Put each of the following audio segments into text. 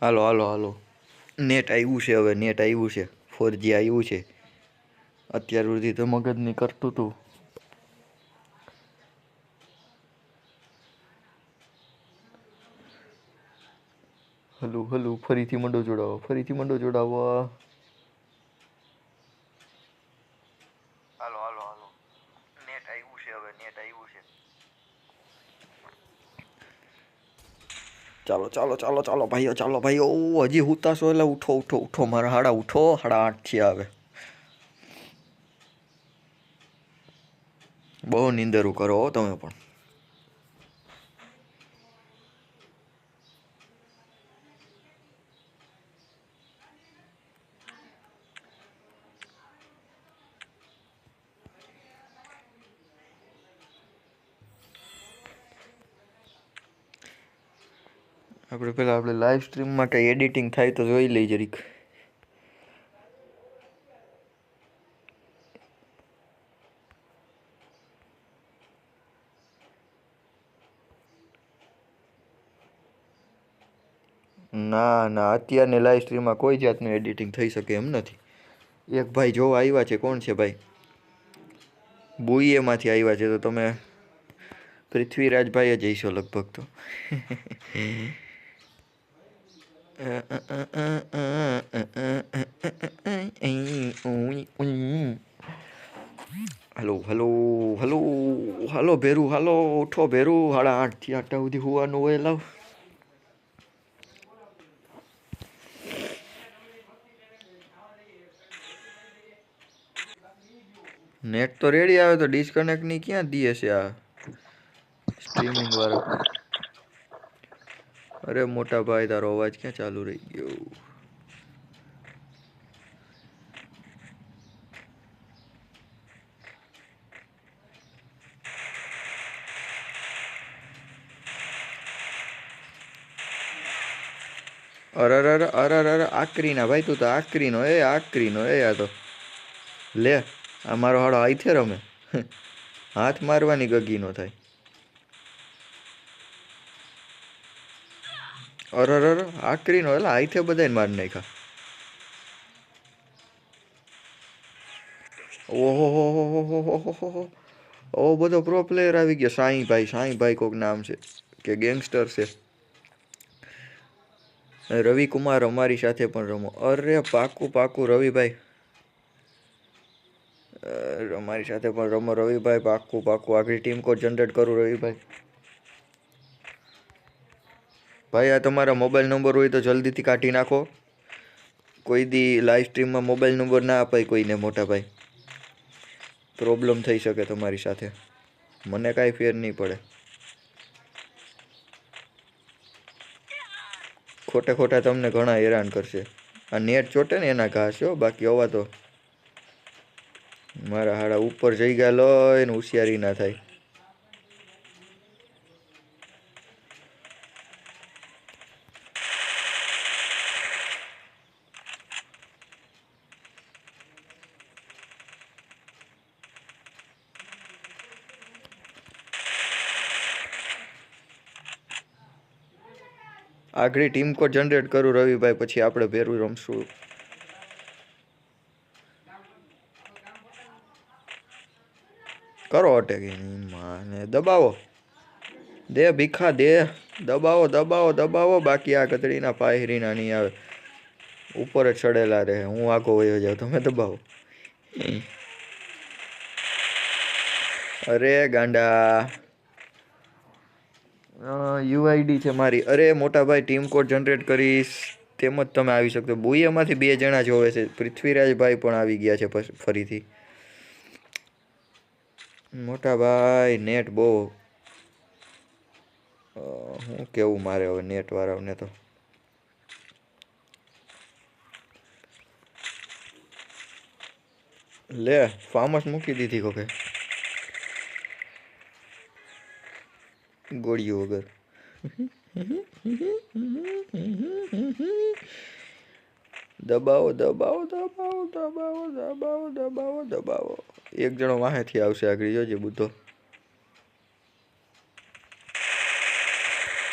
હાલો હાલો હાલો. Net આવ્યું છે હવે, નેટ આવ્યું છે. ફોરજી આવ્યું છે. અત્યાર સુધી તો મગજની કરતું હતું હલું હલું, ફરીથી મંડો જોડાવો, ફરીથી મંડો જોડાવો હાલો હાલો હાલો નેટ આવ્યું છે હવે નેટ આવ્યું છે ચાલો ચાલો ચાલો ભાઈઓ ચાલો ભાઈઓ. હજી હુતાશો એટલે ઉઠો ઉઠો ઉઠો. મારા હાડા ઉઠો. હાડા આઠથી આવે બહુ નીંદરું કરો તમે પણ. આપણે પેલા આપણે લાઈવ સ્ટ્રીમમાં કંઈ એડિટિંગ થાય તો જોઈ લઈ જરીક ના ના, અત્યારની લાઈવ સ્ટ્રીમમાં કોઈ જાતનું એડિટિંગ થઈ શકે એમ નથી. એક ભાઈ જોવા આવ્યા છે, કોણ છે ભાઈ? બોઈએમાંથી આવ્યા છે, તો તમે પૃથ્વીરાજભાઈ જ જઈશો લગભગ તો. હલો હલો હલો હલો, ભેરું, હાલો, ઉઠો, ભેરું, સાડા આઠથી આઠટા સુધી હોવાનું હોય, લાવ. નેટ તો રેડી આવે તો ડિસ્કનેક્ટની ક્યાં દીએ છે આ? સ્ટ્રીમિંગ વાળો. અરે મોટા ભાઈ, તારો અવાજ ક્યાં ચાલુ રહી ગયો? અરે અરે અરે અરે આકરીના ભાઈ, તું તો આકરીનો, એ આકરીનો, એ આ તો. લે, આ મારો હાડો આઈથે રમે. હાથ મારવાની ગગી નો થાય. અરર આકરીનો એટલે આઈથે બધાને મારી નાખ્યા. ઓહો, હો હો હો હો ઓ, બધો પ્રો પ્લેયર આવી ગયો. સાંઈભાઈ સાંઈભાઈ કોક નામ છે, કે ગેંગસ્ટર છે. રવિકુમાર અમારી સાથે પણ રમો. અરે, પાકું પાકું, રવિભાઈ. અમારી સાથે પણ રમો રવિભાઈ, પાકું પાકું. આગળ ટીમ કોડ જનરેટ કરું રવિભાઈ. ભાઈ, આ તમારા મોબાઈલ નંબર હોય તો જલ્દીથી કાઢી નાખો. કોઈ દી લાઈવ સ્ટ્રીમમાં મોબાઈલ નંબર ના અપાય કોઈને મોટા ભાઈ. પ્રોબ્લેમ થઈ શકે તમારી સાથે. મને કાંઈ ફેર નહીં પડે. ખોટે ખોટા તમને ઘણા હેરાન કરશે. આ નેટ ચોટે ને એના ઘાસ, હો, બાકી હોવા તો. મારા હાડા ઉપર જઈ ગયા લો એને હોશિયારી ના થાય. આગળ ટીમ કોડ જનરેટ કરું રવિભાઈ, પછી આપણે ભેરું રમશું. કરો અટેક માને દબાવો. દે ભીખા, દે. દબાવો દબાવો દબાવો. બાકી આ કતડીના પાયરીના નહીં આવે. ઉપર જ ચડેલા રહે. હું આગો વયો જાઉં. તમે દબાવો. અરે ગાંડા. યુઆઈડી છે મારી. અરે મોટા ભાઈ ટીમ કોડ જનરેટ કરીશ, તેમ જ તમે આવી શકો બોઈએમાંથી બે જણા જોવે છે. પૃથ્વીરાજભાઈ પણ આવી ગયા છે ફરીથી. મોટા ભાઈ નેટ બહુ. હું કેવું મારે હવે નેટ વાળાઓને તો? લે ફાર્મસ મૂકી દીધી કોકે? ગોળીઓ વગર. દબાવો દબાવો દબાવો દબાવો દબાવો દબાવો દબાવો. એક જણો વાહેથી આવશે આગળ, જોજે બુદ્ધો.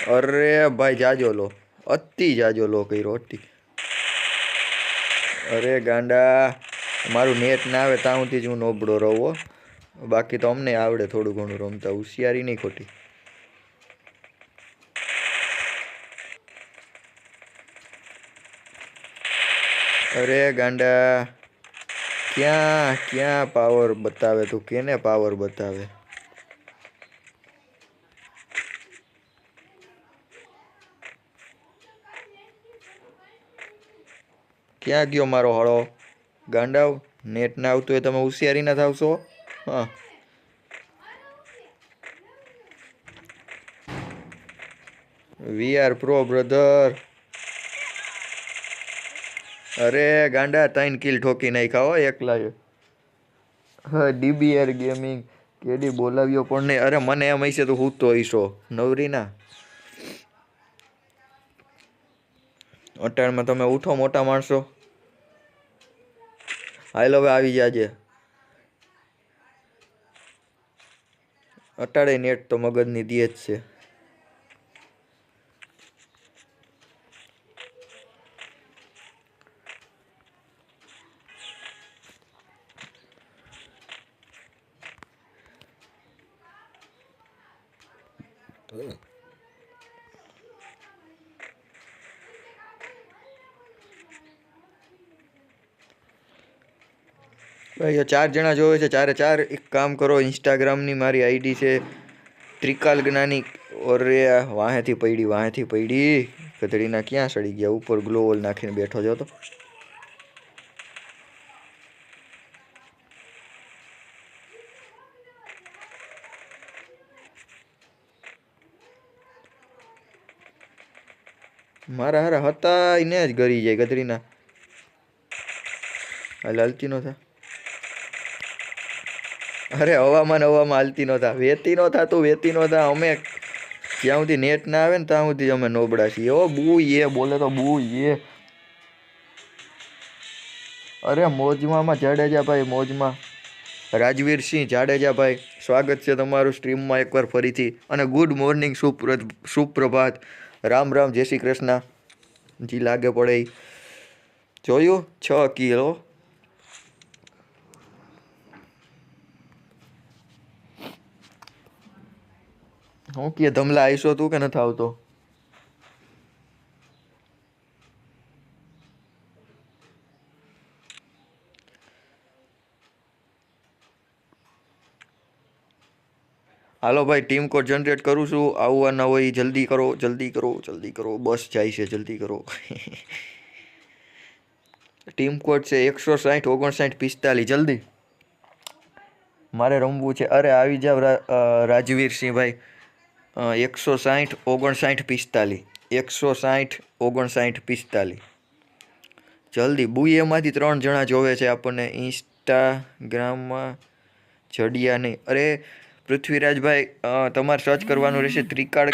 અરે ભાઈ, જાજો લો. અતિ જાજો લો કર્યો, અતિ. અરે ગાંડા, મારું નેટ ના આવે ત્યાં સુધી જ હું નોબળો રહું બાકી તો અમને આવડે થોડું ઘણું રમતા, હોશિયારી નહીં ખોટી. અરે ગાંડા, ક્યાં ક્યાં પાવર બતાવે તું? કેને પાવર બતાવે? ક્યાં ગયો મારો હળો? ગાંડાવ નેટ ના આવતું હોય તમે હોશિયારી ના થાવશો? હા. વી આર પ્રો બ્રધર અરે ગાંડા, ત્રણ કિલ ઠોકી નાખ્યા હો એકલા હા ડીબીઆર ગેમિંગ કેડી બોલાવ્યો પણ નહીં. અરે મને એમ હશે તો હું તો હઈશો. નવરી ના અટાણમાં તમે ઉઠો, મોટા માણસો. હાલ હવે આવી જાજે અટાડે નેટ તો મગજની દીએ જ છે. ભાઈ ચાર જણા જોવે છે, ચારે ચાર. એક કામ કરો ઇન્સ્ટાગ્રામની મારી આઈડી છે. ત્રિકાલ જ્ઞાની. ઓરે, વાહેથી પડી વાહેથી પડી કદડીના ક્યાં સડી ગયા? ઉપર ગ્લોવલ નાખીને બેઠો છો મારા હારા હતા, એને જ ગરી જાય ગધડીના. હાલ હાલતી નો થા. અરે, હવામાં હવામાં હાલતી નો થા. વેતી નો થા તું, વેતી નો થા. અમે જ્યાં સુધી નેટ ના આવે ને ત્યાં સુધી અમે નોબડા છીએ. ઓ બુ એ, બોલે તો બુ એ. અરે મોજમાં જાડેજા ભાઈ મોજમાં. રાજવીર સિંહ જાડેજા ભાઈ સ્વાગત છે તમારું સ્ટ્રીમમાં એકવાર ફરીથી. અને ગુડ મોર્નિંગ સુપ્ર સુપ્રભાત. રામ રામ, જય શ્રી કૃષ્ણ. જી લાગે પડે જોયું? છ કિલો. હું કે, ધમલા આવીશો તું કે નથી આવતો? હાલો ભાઈ ટીમ કોડ જનરેટ કરું છું. આવવા ના હોય, જલ્દી કરો જલ્દી કરો જલ્દી કરો. બસ જાય છે, જલ્દી કરો. ટીમ કોડ છે એકસો સાઠ, ઓગણસાઠ, પિસ્તાલીસ. જલ્દી. મારે રમવું છે. અરે, આવી જાવ રાજવીરસિંહભાઈ એકસો સાઠ, ઓગણસાઠ, પિસ્તાલીસ. એકસો સાઠ, ઓગણસાઠ, પિસ્તાલીસ. જલ્દી. બુએમાંથી ત્રણ જણા જોવે છે આપણને. ઇન્સ્ટાગ્રામમાં જડિયા નહીં. અરે પૃથ્વીરાજભાઈ તમારે સર્ચ કરવાનું રહેશે ત્રિકાળ